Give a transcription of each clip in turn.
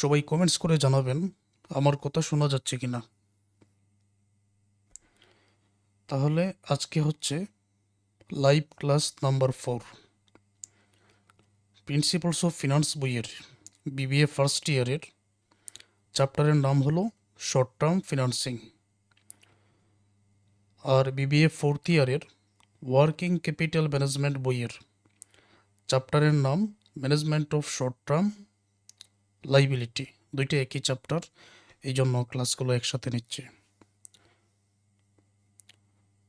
সবাই কমেন্টস করে জানাবেন, আমার কথা শোনা যাচ্ছে কিনা। তাহলে আজকে হচ্ছে live class number four principles of finance বইয়ের বিবিএ ফার্স্ট ইয়ারের চ্যাপ্টারের নাম হলো শর্ট টার্ম ফিনান্সিং আর বিবিএ ফোর্থ ইয়ারের ওয়ার্কিং ক্যাপিটাল ম্যানেজমেন্ট বইয়ের চ্যাপ্টারের নাম management of short term liability দুইটা একই চ্যাপ্টার এই জন্য ক্লাসগুলো একসাথে নিচ্ছে।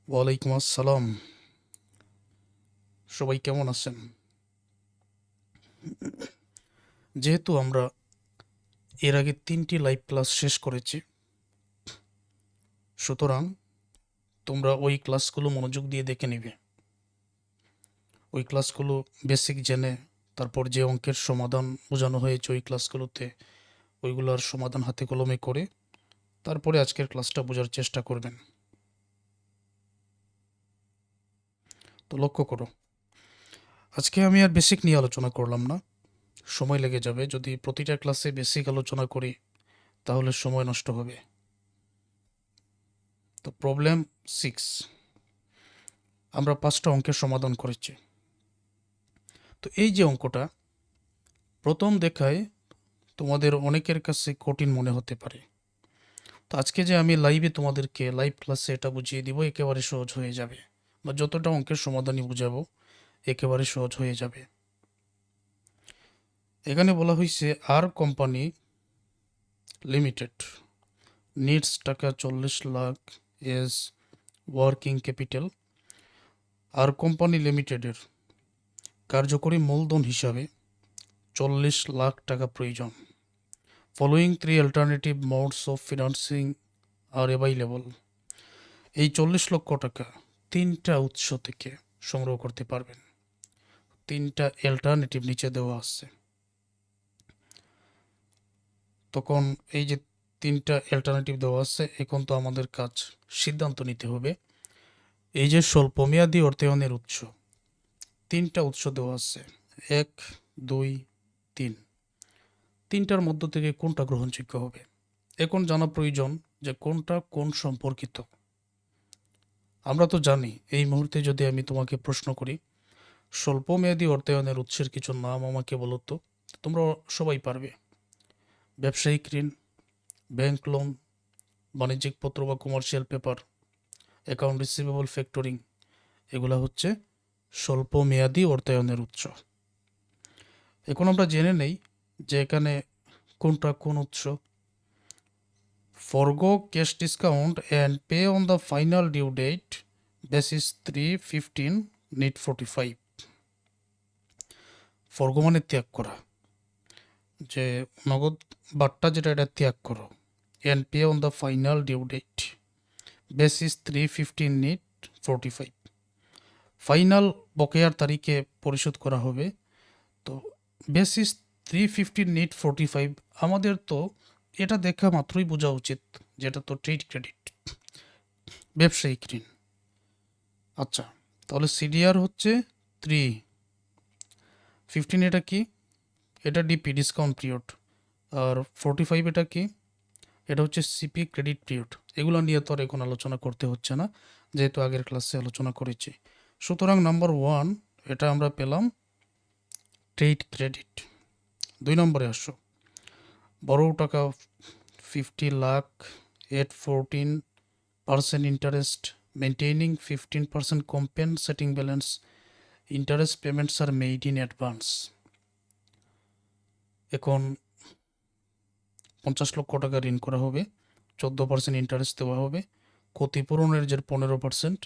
ওয়ালাইকুম আসসালাম। সবাই কেমন আছেন? যেহেতু আমরা এর আগে তিনটি লাইভ ক্লাস শেষ করেছি, সুতরাং তোমরা ওই ক্লাসগুলো মনোযোগ দিয়ে দেখে নিবে। ওই ক্লাসগুলো বেসিক জেনে তারপর যে অঙ্কের সমাধান বোঝানো হয়েছে ওই ক্লাসগুলোতে ওইগুলোর সমাধান হাতে কলমে করে তারপরে আজকের ক্লাসটা বোঝার চেষ্টা করবেন। তো লক্ষ্য করো, আজকে আমি আর বেসিক নিয়ে আলোচনা করলাম না। সময় লেগে যাবে, যদি প্রতিটা ক্লাসে বেসিক আলোচনা করি, তাহলে সময় নষ্ট হবে। তো প্রবলেম সিক্স আমরা পাঁচটা অঙ্কের সমাধান করেছি। তো এই যে অঙ্কটা, প্রথম দেখায় তোমাদের অনেকের কাছে কঠিন মনে হতে পারে। তো আজকে যে আমি লাইভে তোমাদেরকে লাইভ ক্লাসে এটা বুঝিয়ে দিব, একেবারে সহজ হয়ে যাবে। বা যতটা অঙ্কের সমাধানই বুঝাবো, একেবারে সহজ হয়ে যাবে। এখানে বলা হয়েছে আর কোম্পানি লিমিটেড নিডস টাকা চল্লিশ লাখ এস ওয়ার্কিং ক্যাপিটাল আর কোম্পানি লিমিটেডের কার্যকরী মূলধন হিসাবে চল্লিশ লাখ টাকা প্রয়োজন। Following three alternative modes of financing are available এই চল্লিশ লক্ষ টাকা তিনটা উৎস থেকে সংগ্রহ করতে পারবেন। তিনটা অল্টারনেটিভ নিচে দেওয়া আছে। তখন এই যে তিনটা অল্টারনেটিভ দেওয়া আছে, এখন তো আমাদের কাজ সিদ্ধান্ত নিতে হবে। এই যে স্বল্পমেয়াদী অর্থায়নের উৎস তিনটা উৎস দেওয়া আছে। এক, দুই, তিন। তিনটার মধ্য থেকে কোনটা গ্রহণযোগ্য হবে? এখন জানা প্রয়োজন যে কোনটা কোন সম্পর্কিত। আমরা তো জানি, এই মুহূর্তে যদি আমি তোমাকে প্রশ্ন করি, স্বল্পমেয়াদী অর্থায়নের উৎসের কিছু নাম আমাকে বলো তো, তোমরা সবাই পারবে। ব্যবসায়িক ঋণ, ব্যাংক লোন, বাণিজ্যিক পত্র বা commercial paper account receivable factoring এগুলা হচ্ছে স্বল্প মেয়াদি অর্থায়নের উৎস। এখন আমরা জেনে নেই যে এখানে কোনটা কোন উৎস। Forgo cash discount and pay on the final due date basis three fifteen net forty five forgo মানে ত্যাগ করা। যে নগদ বাট্টা যেটা এটা ত্যাগ করো। And pay on the final due date basis three fifteen net forty five final বকেয়ার তারিখে পরিশোধ করা হবে। তো basis three fifty net forty five আমাদের তো এটা দেখা মাত্রই বোঝা উচিত যেটা তো ট্রেড ক্রেডিট ব্যবসায়িক ঋণ। আচ্ছা তাহলে সিডিআর হচ্ছে থ্রি ফিফটিন এটা কি? এটা ডিপি ডিসকাউন্ট পিরিয়ড আর ফোরটি ফাইভ এটা কি? এটা হচ্ছে সিপি ক্রেডিট পিরিয়ড এগুলো নিয়ে তো আর এখন আলোচনা করতে হচ্ছে না, যেহেতু আগের ক্লাসে আলোচনা করেছি। সুতরাং নাম্বার ওয়ান, এটা আমরা পেলাম ট্রেড ক্রেডিট দুই নম্বরে আসো। বড় টাকা fifty lakh at fourteen percent interest maintaining fifteen percent compensating balance interest payments are made in advance এখন পঞ্চাশ লক্ষ টাকা ঋণ করা হবে, চোদ্দ পার্সেন্ট ইন্টারেস্ট দেওয়া হবে, ক্ষতিপূরণের যে পনেরো পার্সেন্ট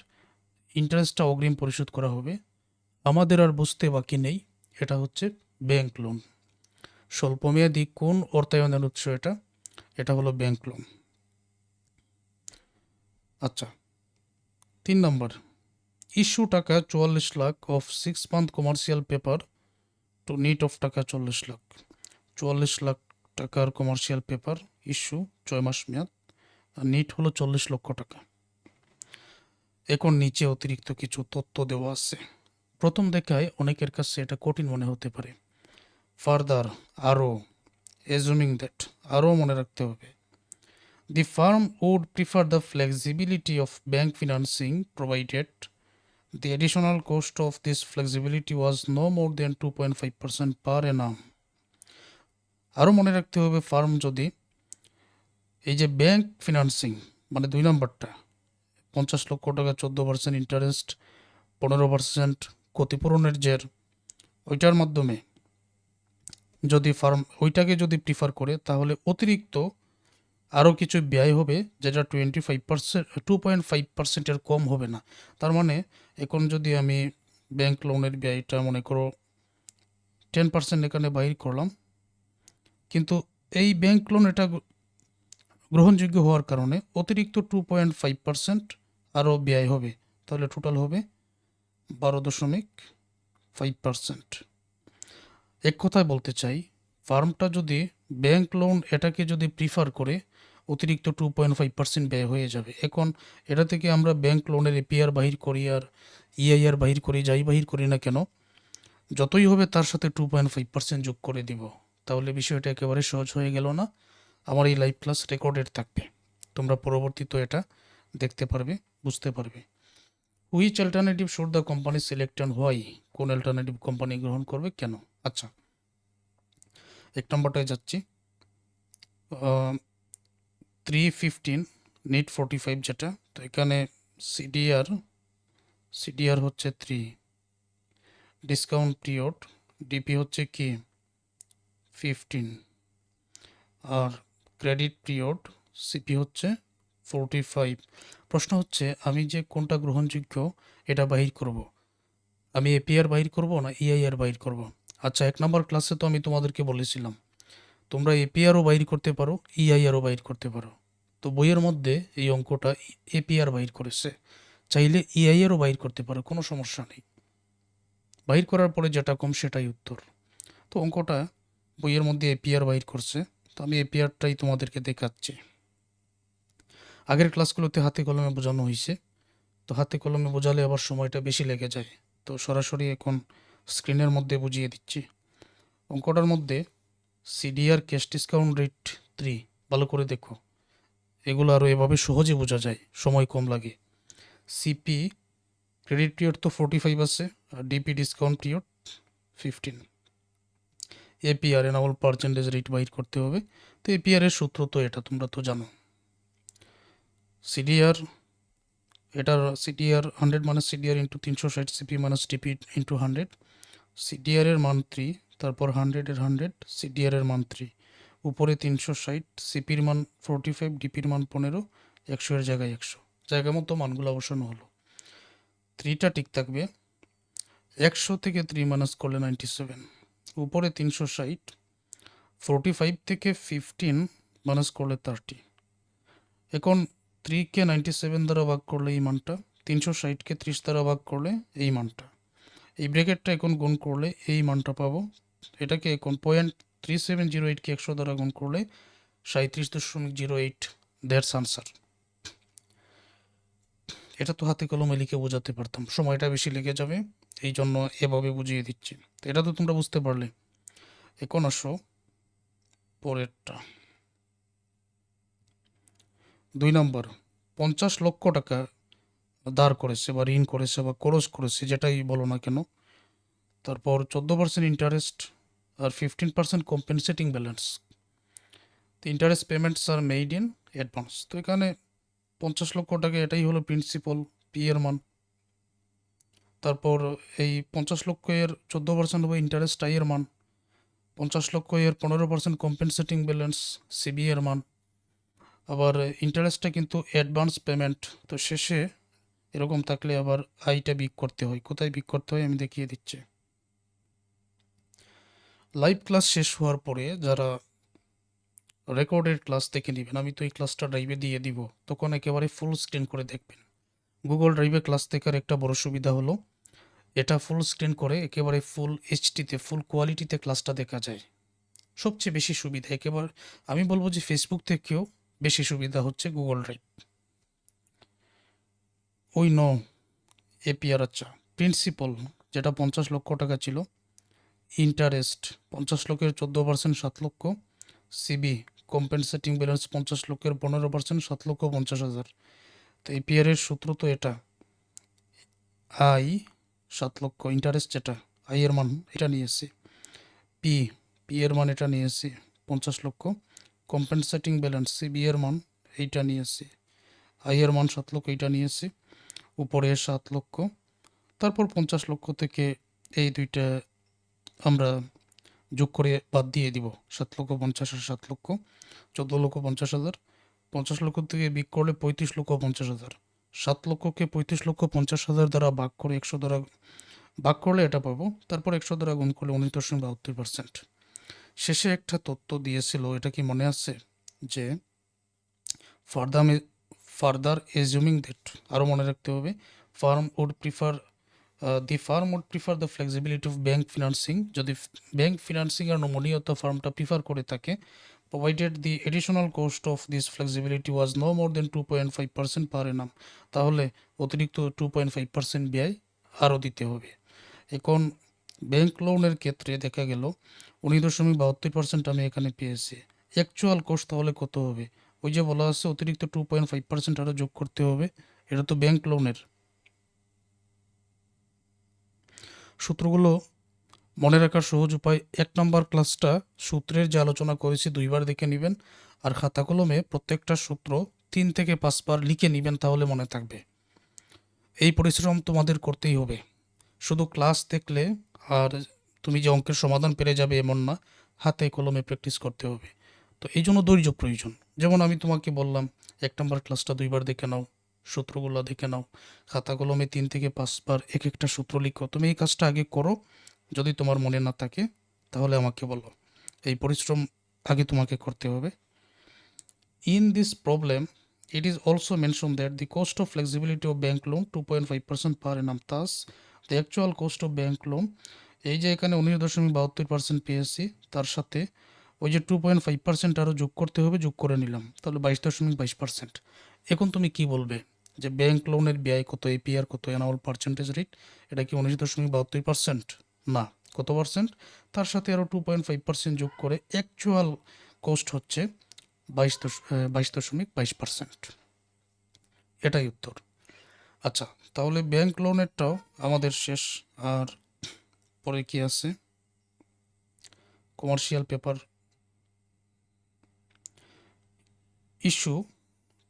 ইন্টারেস্টটা অগ্রিম পরিশোধ করা হবে। আমাদের আর বুঝতে বাকি নেই। এটা হচ্ছে ব্যাংক লোন স্বল্পমেয়াদী কোন অর্থায়নের উৎস এটা? এটা হলো ব্যাংক লোন আচ্ছা তিন নম্বর। ইস্যু টাকা চুয়াল্লিশ lakh of six month commercial paper to net of টাকা চল্লিশ লাখ। চুয়াল্লিশ লাখ টাকার কমার্শিয়াল পেপার ইস্যু ছয় মাস মেয়াদ। আর নিট হলো চল্লিশ লক্ষ টাকা। এখন নিচে অতিরিক্ত কিছু তথ্য দেওয়া আছে। প্রথম দেখায় অনেকের কাছে এটা কঠিন মনে হতে পারে। ফার্দার, আরও অ্যাজুমিং দ্যাট আরও মনে রাখতে হবে। The firm would prefer the flexibility of bank financing provided The additional cost of this flexibility was no more than 2.5% per annum. আরও মনে রাখতে হবে, ফার্ম যদি এই যে ব্যাংক ফিনান্সিং মানে দুই নম্বরটা পঞ্চাশ লক্ষ টাকা, চোদ্দ পার্সেন্ট ইন্টারেস্ট পনেরো পার্সেন্ট ক্ষতিপূরণের জের। ওইটার মাধ্যমে যদি ফার্ম, ওইটাকে যদি প্রিফার করে, তাহলে অতিরিক্ত আরও কিছু ব্যয় হবে, যেটা twenty five percent two point five পার্সেন্টের কম হবে না। তার মানে এখন যদি আমি ব্যাংক লোনের ব্যয়টা মনে করো টেন পার্সেন্ট এখানে বাইর করলাম, কিন্তু এই ব্যাংক লোন এটা গ্রহণযোগ্য হওয়ার কারণে অতিরিক্ত টু পয়েন্ট ফাইভ পার্সেন্ট আরও ব্যয় হবে, তাহলে টোটাল হবে বারো দশমিক ফাইভ পার্সেন্ট এক কথায় বলতে চাই, ফার্মটা যদি ব্যাংক লোন এটাকে যদি প্রিফার করে, অতিরিক্ত টু পয়েন্ট ফাইভ পার্সেন্ট ব্যয় হয়ে যাবে। এখন এটা থেকে আমরা ব্যাংক লোনের এপিআর বাহির করি আর ইআইআর বাহির করি, যাই বাহির করি না কেন, যতই হবে তার সাথে টু পয়েন্ট ফাইভ পার্সেন্ট যোগ করে দিব। তাহলে বিষয়টা একেবারে সহজ হয়ে গেল না। আমার এই লাইভ ক্লাস রেকর্ডেড থাকবে। তোমরা পরবর্তীতে এটা দেখতে পারবে। বুঝতে পারবে। Which alternative should the company select and why কোন অল্টারনেটিভ কোম্পানি গ্রহণ করবে, কেন? আচ্ছা। এক নম্বরটায় যাচ্ছি। Three fifteen net forty five যেটা, তো এখানে সিডিআর সিডিআর হচ্ছে থ্রি ডিসকাউন্ট পিরিয়ড ডিপি হচ্ছে কি? ফিফটিন আর ক্রেডিট পিরিয়ড সিপি হচ্ছে ফোরটি ফাইভ প্রশ্ন হচ্ছে, আমি যে কোনটা গ্রহণযোগ্য, এটা বাহির করব। আমি এপিআর বাহির করব না ইআইআর বাহির করব। আচ্ছা এক নম্বর ক্লাসে তো আমি তোমাদেরকে বলেছিলাম, তোমরা এপিআরও বাহির করতে পারো ইআইআরও বাহির করতে পারো তো বইয়ের মধ্যে এই অঙ্কটা এপিআর বাহির করেছে, চাইলে ইআইআরও বাহির করতে পারো, কোনো সমস্যা নেই বাহির করার পরে যেটা কম সেটাই উত্তর তো অঙ্কটা বইয়ের মধ্যে এপিআর বাহির করছে, তো আমি এপিআরটাই তোমাদেরকে দেখাচ্ছি আগের ক্লাসগুলোতে হাতে কলমে বোঝানো হয়েছে। তো হাতে কলমে বোঝালে আবার সময়টা বেশি লেগে যায়। তো সরাসরি এখন স্ক্রিনের মধ্যে বুঝিয়ে দিচ্ছি। অঙ্কটার মধ্যে CDR cash discount rate three, ভালো করে দেখো। এগুলো আরও এভাবে সহজে বোঝা যায়, সময় কম লাগে। সিপি, ক্রেডিট পিরিয়ড তো ফোর্টি ফাইভ আছে, আর DP discount period fifteen. APR, annual percentage rate বাইর করতে হবে। তো এপিআরের সূত্র তো এটা, তোমরা তো জানো। সিডিআর, এটার CDR hundred minus CDR into তিনশো ষাট CP minus DP into hundred CDR এর মান তারপর হান্ড্রেডের হান্ড্রেড সিডিআর এর মান উপরে তিনশো ষাট সিপির মান ফোরটি ফাইভ ডিপির মান পনেরো, একশো এর জায়গায় একশো। জায়গা মতো মানগুলো বসানো হলো। থ্রিটা ঠিক থাকবে। একশো থেকে থ্রি মাইনাস করলে নাইনটি সেভেন উপরে তিনশো ষাট ফোরটি ফাইভ থেকে ফিফটিন মাইনাস করলে থার্টি এখন থ্রিকে নাইনটি সেভেন দ্বারা ভাগ করলে এই মানটা, তিনশো ষাটকে ত্রিশ দ্বারা ভাগ করলে এই মানটা। এই ব্র্যাকেটটা এখন গুণ করলে এই মানটা পাবো, এটাকে এখন পয়েন্ট থ্রি সেভেন জিরো এইটকে একশো দ্বারা গুণ করলে সাঁত্রিশ দশমিক জিরো এইট দ্যাটস আনসার এটা তো হাতে কলমে লিখে বোঝাতে পারতাম, সময়টা বেশি লেগে যাবে এই জন্য এভাবে বুঝিয়ে দিচ্ছি। এটা তো তোমরা বুঝতে পারলে। এখন আসো পরেরটা। দুই নম্বর, পঞ্চাশ লক্ষ টাকা ধার করেছে বা ঋণ করেছে বা খরচ করেছে, যেটাই বলো না কেন। তারপর চোদ্দ পার্সেন্ট ইন্টারেস্ট আর ফিফটিন পার্সেন্ট কম্পেনসেটিং ব্যালেন্স তো interest payments are made in advance তো এখানে পঞ্চাশ লক্ষ টাকা এটাই হলো প্রিন্সিপাল পি এর মান। তারপর এই পঞ্চাশ লক্ষ এর চোদ্দ পার্সেন্ট হবে ইন্টারেস্ট আই এর মান। পঞ্চাশ লক্ষ এর পনেরো পার্সেন্ট কম্পেনসেটিং ব্যালেন্স সিবি এর মান। আবার ইন্টারেস্টটা কিন্তু অ্যাডভান্স পেমেন্ট তো শেষে এরকম থাকলে আবার আইটা বিক করতে হয়। কোথায় বিক করতে হয় আমি দেখিয়ে দিচ্ছি। লাইভ ক্লাস শেষ হওয়ার পরে যারা রেকর্ডেড ক্লাস দেখে নেবেন, আমি তো এই ক্লাসটা ড্রাইভে দিয়ে দিব, তখন একেবারে ফুল স্ক্রিন করে দেখবেন। গুগল ড্রাইভে ক্লাস দেখার একটা বড় সুবিধা হলো, এটা ফুল স্ক্রিন করে একেবারে ফুল এইচডিতে ফুল কোয়ালিটিতে ক্লাসটা দেখা যায়। সবচেয়ে বেশি সুবিধা একেবারে, আমি বলব যে ফেসবুক থেকেও বেশি সুবিধা হচ্ছে গুগল ড্রাইভ ওই ন এপিআর আচ্ছা। প্রিন্সিপাল যেটা পঞ্চাশ লক্ষ টাকা ছিল। ইন্টারেস্ট পঞ্চাশ লক্ষের চোদ্দ পার্সেন্ট সাত লক্ষ। সিবি কম্পেনসেটিং ব্যালেন্স পঞ্চাশ লক্ষের পনেরো পার্সেন্ট সাত লক্ষ পঞ্চাশ হাজার। তো এপিআর এর সূত্র তো এটা। আই সাত লক্ষ। ইন্টারেস্ট যেটা আই এর মান এটা নিয়ে এসেছি। পি পি এর মান এটা নিয়ে এসেছি, পঞ্চাশ লক্ষ। কম্পেনসেটিং ব্যালেন্স সিবি এর মান এইটা নিয়ে এসেছি আই এর মান সাত লক্ষ এইটা নিয়ে এসেছি উপরে সাত লক্ষ, তারপর পঞ্চাশ লক্ষ থেকে এই দুইটা আমরা যোগ করে বাদ দিয়ে দিব, সাত লক্ষ পঞ্চাশ আর সাত লক্ষ, চোদ্দ লক্ষ পঞ্চাশ হাজার, পঞ্চাশ লক্ষ থেকে বিক করলে পঁয়ত্রিশ লক্ষ পঞ্চাশ হাজার, সাত লক্ষকে পঁয়ত্রিশ লক্ষ পঞ্চাশ হাজার দ্বারা ভাগ করে একশো দ্বারা, ভাগ করলে এটা পাবো, তারপর একশো দ্বারা গুণ করলে উনিশ দশমিক বাহাত্তর পার্সেন্ট শেষে একটা তথ্য দিয়েছিল, এটা কি মনে আছে? যে ফার্দার ফার্দার এজিউমিং দ্যাট আরও মনে রাখতে হবে firm would prefer the firm would prefer the flexibility of bank financing যদি ব্যাঙ্ক ফিনান্সিং আর নমনীয়তা ফার্মটা প্রিফার করে থাকে provided the additional cost of this flexibility was no more than two point five percent per annum তাহলে অতিরিক্ত two point five percent ব্যয় আরও দিতে হবে। এখন ব্যাংক লোনের ক্ষেত্রে দেখা গেল উনিশ দশমিক বাহাত্তর পার্সেন্ট আমি এখানে পেয়েছি। অ্যাকচুয়াল কোর্স তাহলে কত হবে? ওই যে বলা আছে অতিরিক্ত টু পয়েন্ট ফাইভ পার্সেন্ট আরও যোগ করতে হবে। এটা তো ব্যাংক লোনের সূত্রগুলো মনে রাখার সহজ উপায়, এক নম্বর ক্লাসটা সূত্রের যে আলোচনা করেছি দুইবার দেখে নেবেন, আর খাতা কলমে প্রত্যেকটা সূত্র তিন থেকে পাঁচবার লিখে নেবেন তাহলে মনে থাকবে। এই পরিশ্রম তোমাদের করতেই হবে। শুধু ক্লাস দেখলে আর তুমি যে অঙ্কের সমাধান পেরে যাবে এমন না, হাতে কলমে প্র্যাকটিস করতে হবে। তো এই জন্য ধৈর্য প্রয়োজন। যেমন আমি তোমাকে বললাম, এক নম্বর ক্লাসটা দুইবার দেখে নাও, সূত্রগুলো দেখে নাও, খাতা কলমে তিন থেকে পাঁচবার এক একটা সূত্র লিখো। তুমি এই কাজটা আগে করো, যদি তোমার মনে না থাকে, তাহলে আমাকে বলো। এই পরিশ্রম আগে তোমাকে করতে হবে। In this problem it is it is also mentioned that the cost of flexibility of bank loan 2.5% per annum, thus, the actual cost of bank loan এই যে এখানে উনিশ দশমিক বাহাত্তর পার্সেন্ট পেয়েছি, তার সাথে ওই যে টু পয়েন্ট ফাইভ পার্সেন্ট আরও যোগ করতে হবে, যোগ করে নিলাম। তাহলে বাইশ দশমিক বাইশ পার্সেন্ট এখন তুমি কি বলবে? যে ব্যাংক লোনের ব্যয় কত এপিআর কত অ্যানুয়াল পার্সেন্টেজ রেট এটা কি উনিশ দশমিক বাহাত্তর পার্সেন্ট না। কত পার্সেন্ট তার সাথে আরও টু পয়েন্ট ফাইভ পার্সেন্ট যোগ করে অ্যাকচুয়াল কোস্ট হচ্ছে বাইশ দশ বাইশ দশমিক বাইশ পার্সেন্ট এটাই উত্তর। আচ্ছা তাহলে ব্যাংক লোনেরটাও আমাদের শেষ। আর পরে কি আছে? কমার্শিয়াল পেপার ইস্যু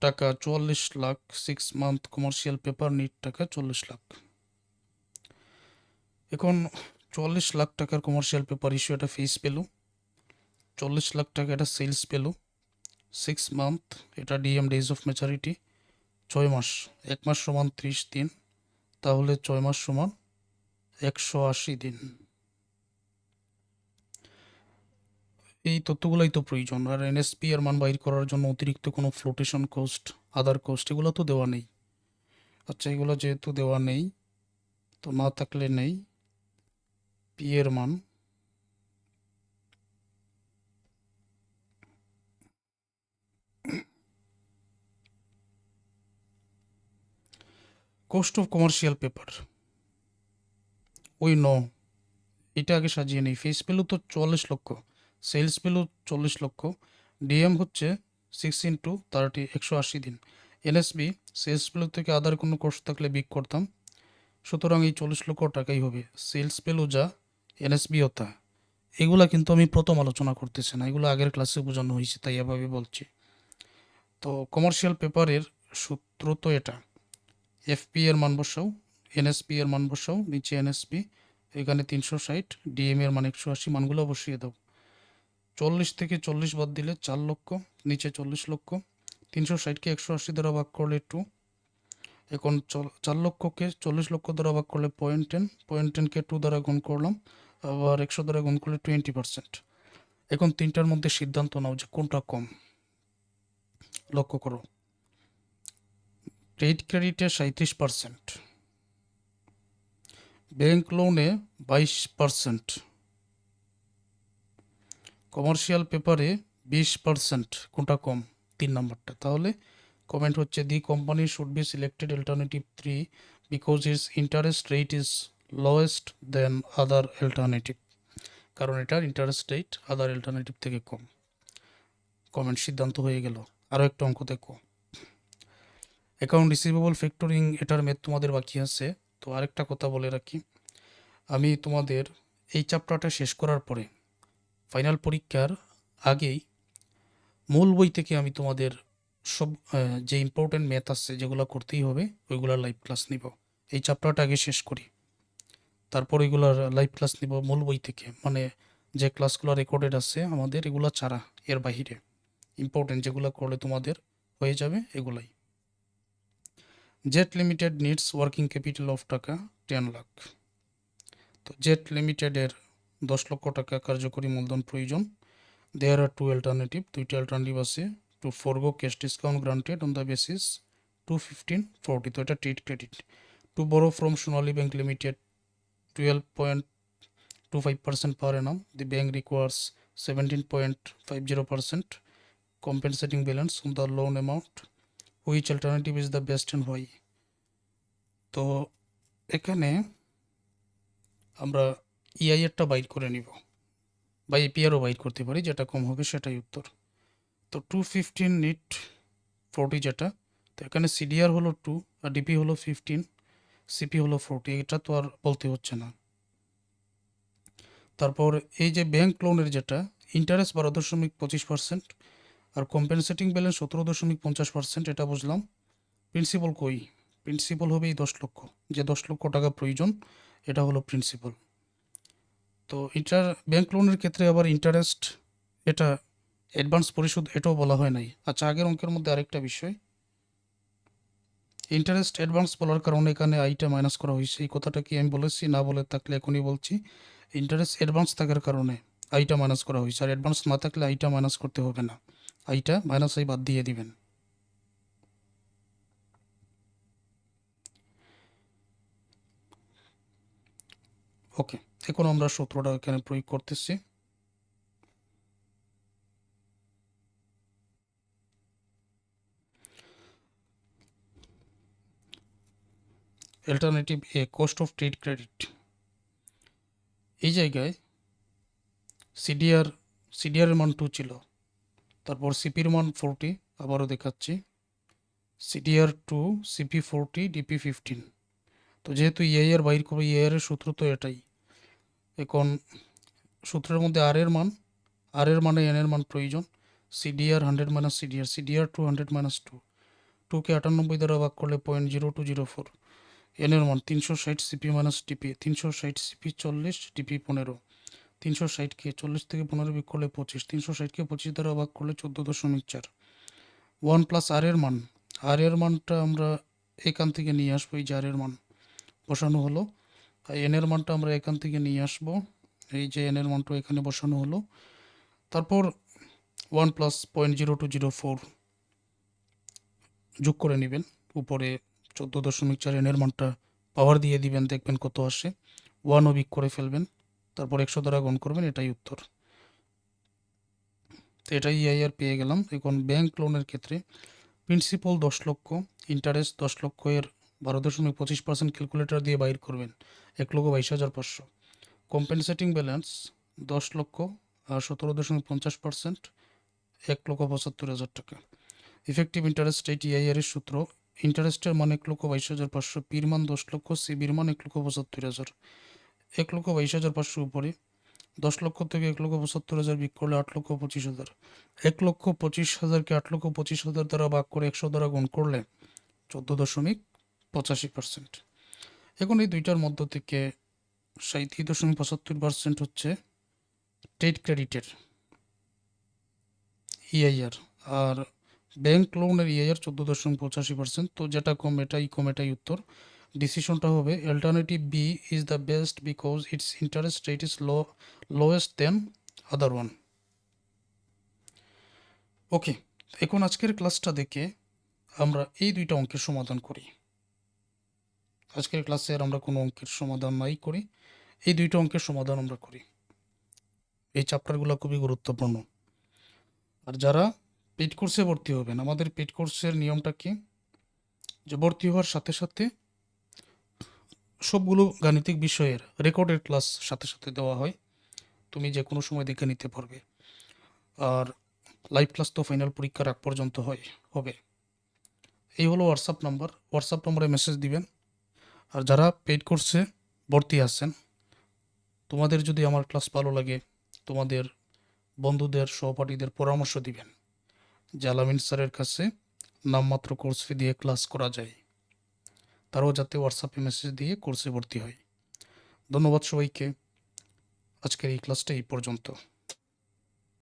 টাকা চুয়াল্লিশ lakh six month commercial paper net টাকা চল্লিশ লাখ। এখন চুয়াল্লিশ লাখ টাকার কমার্শিয়াল পেপার ইস্যু এটা ফেস পেল। চল্লিশ লাখ টাকা এটা সেলস পেল। সিক্স মান্থ এটা ডিএম ডেজ অফ ম্যাচারিটি ছয় মাস, এক মাস সমান ত্রিশ দিন, তাহলে ছয় মাস সমান একশো আশি দিন। এই তথ্যগুলোই তো প্রয়োজন। আর এনএসপি এর মান বাইর করার জন্য অতিরিক্ত কোনো ফ্লোটেশন কোস্ট আদার কোস্ট এগুলো তো দেওয়া নেই। আচ্ছা এগুলো যেহেতু দেওয়া নেই, তো না থাকলে নেই। পি এর মান। কোস্ট অফ কমার্শিয়াল পেপার ওই ন। এটা আগে সাজিয়ে নেই। ফেস পেলু তো চুয়াল্লিশ লক্ষ। সেলস পেলু চল্লিশ লক্ষ। ডিএম হচ্ছে সিক্স ইন্টু থার্টি একশো আশি দিন। এনএসবি সেলস পেলু থেকে আদার কোনো কোর্স থাকলে বিক করতাম। সুতরাং এই চল্লিশ লক্ষ টাকাই হবে। সেলস পেলু যা এনএসবি হতা এগুলা কিন্তু আমি প্রথম আলোচনা করতেছি না। এগুলো আগের ক্লাসে বোঝানো হয়েছে, তাই এভাবে বলছি। তো কমার্শিয়াল পেপারের সূত্র তো এটা। এফপি এর মান বসাও। এনএসপি এর মান বসাও, নিচে এনএসপি এখানে তিনশো ষাট ডিএম এর মান একশো আশি, মানগুলো বসিয়ে দাও। চল্লিশ থেকে চল্লিশ বাদ দিলে চার লক্ষ, নিচে চল্লিশ লক্ষ, তিনশো ষাটকে একশো আশি দ্বারা ভাগ করলে টু এখন চার লক্ষকে চল্লিশ লক্ষ দ্বারা ভাগ করলে পয়েন্ট টেন পয়েন্ট টেনকে টু দ্বারা গুণ করলাম, আবার একশো দ্বারা গুণ করলে টোয়েন্টি পার্সেন্ট এখন তিনটার মধ্যে সিদ্ধান্ত নাও যে কোনটা কম। লক্ষ্য করো ট্রেড ক্রেডিটে সাঁত্রিশ পার্সেন্ট ব্যাংক লোনে বাইশ পার্সেন্ট কমার্শিয়াল পেপারে বিশ পার্সেন্ট কোনটা কম? তিন নম্বরটা। তাহলে কমেন্ট হচ্ছে the company should be selected alternative three because is interest rate is lowest than other alternative কারণ এটার ইন্টারেস্ট রেট আদার অল্টারনেটিভ থেকে কম। কমেন্ট সিদ্ধান্ত হয়ে গেল। আরও একটা অঙ্ক দেখো। অ্যাকাউন্ট রিসিভেবল ফ্যাক্টরিং এটার মেদ তোমাদের বাকি আছে। তো আরেকটা কথা বলে রাখি। আমি তোমাদের এই চ্যাপ্টারটা শেষ করার পরে ফাইনাল পরীক্ষার আগেই মূল বই থেকে আমি তোমাদের সব যে ইম্পর্টেন্ট ম্যাথ আছে যেগুলো করতেই হবে ওইগুলোর লাইভ ক্লাস নিব। এই চ্যাপ্টারটা আগে শেষ করি। তারপর এগুলার লাইভ ক্লাস নিব মূল বই থেকে। মানে যে ক্লাসগুলো রেকর্ডেড আছে আমাদের, এগুলো ছাড়া এর বাহিরে। ইম্পর্টেন্ট যেগুলো করলে তোমাদের হয়ে যাবে, এগুলাই। Jet limited needs working capital of টাকা টেন লাখ তো জেট লিমিটেডের দশ লক্ষ টাকা কার্যকরী মূলধন প্রয়োজন। দেয়ার আর টু অল্টারনেটিভ দুইটা অল্টারনেটিভ আছে। To forgo cash discount granted on the basis two fifteen forty তো এটা trade credit to borrow from Sonali bank limited twelve point two five percent per annum the bank requires seventeen point five zero percent compensating balance on the loan amount which alternative is the best and why? তো এখানে আমরা ইআইআরটা বাইর করে নিব। বা এপিআরও বাইর করতে পারি, যেটা কম হবে সেটাই উত্তর। তো টু ফিফটিন নিট ফোরটি যেটা, তো এখানে সিডিআর হলো টু আর ডিপি হলো ফিফটিন সিপি হলো ফোরটি এটা তো আর বলতে হচ্ছে না। তারপর এই যে ব্যাংক লোনের যেটা ইন্টারেস্ট বারো দশমিক পঁচিশ পার্সেন্ট আর কম্পেনসেটিং ব্যালেন্স সতেরো দশমিক পঞ্চাশ পার্সেন্ট এটা বুঝলাম। প্রিন্সিপাল কই? প্রিন্সিপাল হবে এই দশ লক্ষ। যে দশ লক্ষ টাকা প্রয়োজন, এটা হলো প্রিন্সিপাল তো ইন্টার ব্যাংক লোনের ক্ষেত্রে আবার ইন্টারেস্ট এটা অ্যাডভান্স পরিশোধ, এটাও বলা হয় নাই। আচ্ছা আগের অঙ্কের মধ্যে আরেকটা বিষয়। ইন্টারেস্ট অ্যাডভান্স বলার কারণে এখানে আইটা মাইনাস করা হয়েছে। এই কথাটা কি আমি বলেছি? না বলে থাকলে এখনই বলছি। ইন্টারেস্ট অ্যাডভান্স থাকার কারণে আইটা মাইনাস করা হয়েছে। আর অ্যাডভান্স না থাকলে আইটা মাইনাস করতে হবে না। আইটা মাইনাস আই বাদ দিয়ে দিবেন। ওকে এখন আমরা সূত্রটা এখানে প্রয়োগ করতেছি। Alternative A cost of trade credit এই জায়গায় সিডিআর সিডিআরের মান টু ছিল। তারপর সিপির মান ফোরটি আবারও দেখাচ্ছি। CDR two CP forty DP fifteen তো যেহেতু ইআইআর বাইর করবে ইআইআর সূত্র তো এটাই। এখন সূত্রের মধ্যে আর এর মান আর এর মানে এন এর মান প্রয়োজন। CDR hundred minus CDR CDR two hundred minus two টুকে আটানব্বই দ্বারা ভাগ করলে point zero two zero four N এর মান তিনশো ষাট সিপি মাইনাস টিপি তিনশো ষাট সিপি চল্লিশ টিপি পনেরো। তিনশো ষাটকে চল্লিশ থেকে পনেরো বিক করলে পঁচিশ। তিনশো ষাটকে পঁচিশ দ্বারা ভাগ করলে চোদ্দ দশমিক চার। ওয়ান প্লাস আর এর মান। আর এর মানটা আমরা এখান থেকে নিয়ে আসব, এই যে আর এর মান। বসানো হলো। আর এন এর মানটা আমরা এখান থেকে নিয়ে আসব। এই যে এন এর মানটা এখানে বসানো হলো। তারপর one plus point zero two zero four যোগ করে নেবেন। উপরে চোদ্দ দশমিক চার এন এর মানটা পাওয়ার দিয়ে দিবেন, দেখবেন কত আসে। ওয়ান বিক করে ফেলবেন। তারপর একশো দ্বারা গুণ করবেন, এটাই উত্তর। তো এটাই ইআইআর পেয়ে গেলাম। এখন ব্যাংক লোনের ক্ষেত্রে প্রিন্সিপাল দশ লক্ষ ইন্টারেস্ট দশ লক্ষ এর বারো দশমিক পঁচিশ পার্সেন্ট ক্যালকুলেটর দিয়ে বাইর করবেন, এক লক্ষ বাইশ হাজার পাঁচশো। কম্পেনসেটিং ব্যালেন্স দশ লক্ষ সতেরো দশমিক পঞ্চাশ পার্সেন্ট এক লক্ষ পঁচাত্তর হাজার টাকা। ইফেক্টিভ ইন্টারেস্ট এইট ইআইআর এর সূত্র ইন্টারেস্টের মান এক লক্ষ বাইশ হাজার পাঁচশো পির মান দশ লক্ষ সিবির মান এক লক্ষ পঁচাত্তর হাজার। এক লক্ষ বাইশ হাজার পাঁচশো উপরে, দশ লক্ষ থেকে এক লক্ষ পঁচাত্তর হাজার বিক করলে আট লক্ষ পঁচিশ হাজার। এক লক্ষ পঁচিশ হাজারকে আট লক্ষ পঁচিশ হাজার দ্বারা ভাগ করে একশো দ্বারা গুণ করলে চোদ্দ দশমিক পঁচাশি পার্সেন্ট। এখন এই দুইটার মধ্য থেকে সাঁত্রিশ দশমিক পঁচাত্তর পার্সেন্ট হচ্ছে ট্রেড ক্রেডিটের ইআইআর আর ব্যাংক লোনের ইআইআর চোদ্দ দশমিক পঁচাশি পার্সেন্ট। তো যেটা কম এটাই কম এটাই উত্তর। ডিসিশনটা হবে alternative B is the best because its interest rate is low lowest than other one okay এখন আজকের ক্লাসটা দেখে আমরা এই দুইটা অঙ্কের সমাধান করি। আজকের ক্লাসে আর আমরা কোনো অঙ্কের সমাধান নাই করি, এই দুইটা অঙ্কের সমাধান আমরা করি। এই চ্যাপ্টারগুলো খুবই গুরুত্বপূর্ণ। আর যারা পেড কোর্সে ভর্তি হবেন, আমাদের পেড কোর্সের নিয়মটা কি? যে ভর্তি হওয়ার সাথে সাথে সবগুলো গাণিতিক বিষয়ের রেকর্ডেড ক্লাস সাথে সাথে দেওয়া হয়। তুমি যে কোনো সময় দেখে নিতে পারবে। আর লাইভ ক্লাস তো ফাইনাল পরীক্ষার আগ পর্যন্ত হয়, হবে। এই হলো হোয়াটসঅ্যাপ নাম্বার হোয়াটসঅ্যাপ নম্বরে মেসেজ দিবেন। আর যারা পেইড কোর্সে ভর্তি আছেন, তোমাদের যদি আমার ক্লাস ভালো লাগে, তোমাদের বন্ধুদের, সহপাঠীদের পরামর্শ দিবেন। জালামিন স্যারের কাছে নামমাত্র কোর্স ফি দিয়ে ক্লাস করা যায়। তারাও যাতে হোয়াটসঅ্যাপে মেসেজ দিয়ে কোর্সে ভর্তি হয়। ধন্যবাদ সবাইকে। আজকের এই ক্লাসটা এই পর্যন্ত।